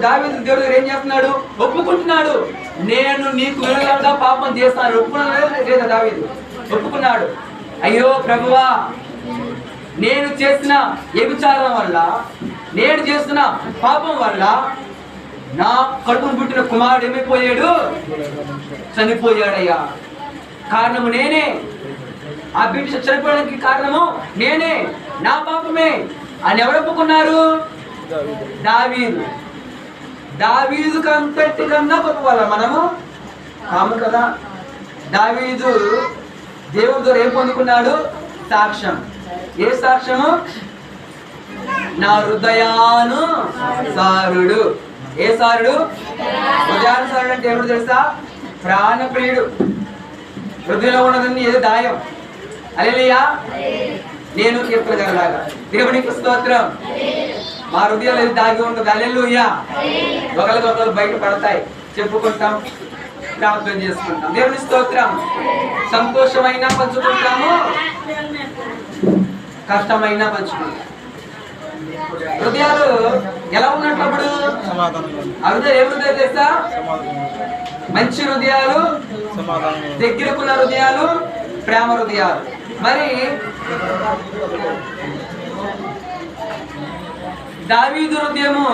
దావేది దేవుడు ఏం చేస్తున్నాడు? ఒప్పుకుంటున్నాడు. నేను నీకు విరోధంగా పాపం చేస్తాను. ఒప్పుకున్నాడు లేదా దావేది? ఒప్పుకున్నాడు. అయ్యో ప్రభువా నేను చేసిన వ్యభిచారం వల్ల నేను చేస్తున్న పాపం వల్ల నా కడుపును పుట్టిన కుమారుడు ఏమైపోయాడు? చనిపోయాడయ్యా. కారణము నేనే. ఆ బిడ్డ చనిపోవడానికి కారణము నేనే. నా పాపమే. అని ఎవరు ఒప్పుకున్నారు? దావీదు. దావీదు కంపెట్టి కన్నా గొప్ప వాళ్ళ మనము? కాము కదా? దావీదు దేవుడు ద్వారా ఏం పొందుకున్నాడు? సాక్ష్యం. ఏ సాక్ష్యము? నా హృదయాను సారుడు. ఏ సారుడు? హృదయాను సారుడు అంటే ఎవరు తెలుసా? ప్రాణప్రియుడు. హృదయంలో ఉన్నదని ఏదో దాయం. అలేలియా నేను కీర్తనలాగా దేవునికి స్తోత్రం. మా హృదయాలు ఏది దాగి ఉంటుంది అలెలుయ్యా ఒకరికొకరు బయట పడతాయి. చెప్పుకుంటాం ప్రార్థన చేసుకుంటాం. దేవుని స్తోత్రం. సంతోషమైన పంచుకుంటాము. కష్టమైన పంచుకుంటాం. హృదయాలు ఎలా ఉన్నప్పుడు సమాధానం. ఆ హృదయాలు ఏ హృదయాలు తెలుసా? మంచి హృదయాలు సమాధానం. దగ్గరకున్న హృదయాలు ప్రేమ హృదయాలు. మరి దావీదు హృదయము